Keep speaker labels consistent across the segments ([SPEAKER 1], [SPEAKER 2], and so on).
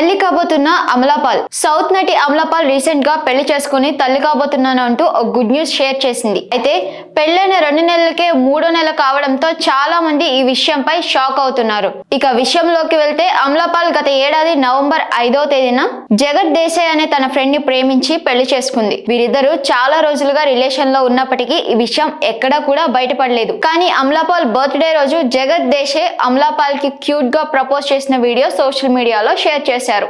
[SPEAKER 1] sale కాబోతున్న Amala Paul. South నటి అమలాపాల్ రీసెంట్గా పెళ్ళి చేసుకుని తల్లి కాబోతున్నాను అంటూ ఒక గుడ్ న్యూస్ షేర్ చేసింది. అయితే పెళ్ళైన రెండు నెలలకే మూడో నెల కావడంతో చాలా మంది ఈ విషయంపై షాక్ అవుతున్నారు. ఇక విషయంలోకి వెళ్తే అమలాపాల్ గత ఏడాది నవంబర్ ఐదో తేదీన జగత్ దేశాయ్ అనే తన ఫ్రెండ్ని ప్రేమించి పెళ్ళి చేసుకుంది. వీరిద్దరూ చాలా రోజులుగా రిలేషన్లో ఉన్నప్పటికీ ఈ విషయం ఎక్కడా కూడా బయటపడలేదు. కానీ అమలాపాల్ బర్త్డే రోజు జగత్ దేశే అమలాపాల్కి క్యూట్గా ప్రపోజ్ చేసిన వీడియో సోషల్ మీడియాలో షేర్ చేశారు.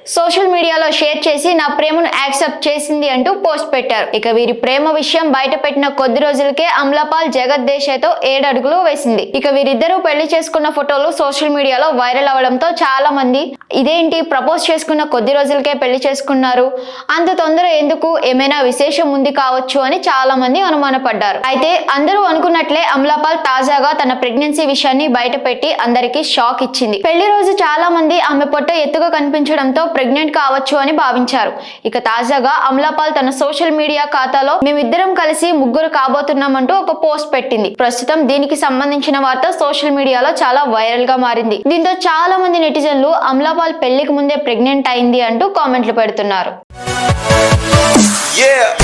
[SPEAKER 1] సోషల్ మీడియాలో షేర్ చేసి నా ప్రేమను యాక్సెప్ట్ చేసింది అంటూ పోస్ట్ పెట్టారు. ఇక వీరి ప్రేమ విషయం బయట పెట్టిన కొద్ది రోజులకే అమలాపాల్ జగత్ దేశాయ్తో ఏడడుగులు వేసింది. ఇక వీరిద్దరూ పెళ్ళి చేసుకున్న ఫోటోలు సోషల్ మీడియాలో వైరల్ అవడంతో చాలా మంది ఇదేంటి ప్రపోజ్ చేసుకున్న కొద్ది రోజులకే పెళ్ళి చేసుకున్నారు? అంత తొందర ఎందుకు? ఏమైనా విశేషం ఉంది కావచ్చు అని చాలా మంది అనుమానపడ్డారు. అయితే అందరూ అనుకున్నట్లే అమ్లాపాల్ తాజాగా తన ప్రెగ్నెన్సీ విషయాన్ని బయట పెట్టి అందరికీ షాక్ ఇచ్చింది. పెళ్ళి రోజు చాలా మంది ఆమె పొట్ట ఎత్తుగా కనిపించడంతో ప్రెగ్నెంట్ కావచ్చు అని భావించారు. ఇక తాజాగా అమలాపాల్ తన సోషల్ మీడియా ఖాతాలో మేమిద్దరం కలిసి ముగ్గురు కాబోతున్నామంటూ ఒక పోస్ట్ పెట్టింది. ప్రస్తుతం దీనికి సంబంధించిన వార్త సోషల్ మీడియాలో చాలా వైరల్గా మారింది. దీంతో చాలా మంది నెటిజన్లు అమలాపాల్ పెళ్ళికి ముందే ప్రెగ్నెంట్ అయింది అంటూ కామెంట్లు పెడుతున్నారు.
[SPEAKER 2] Yeah.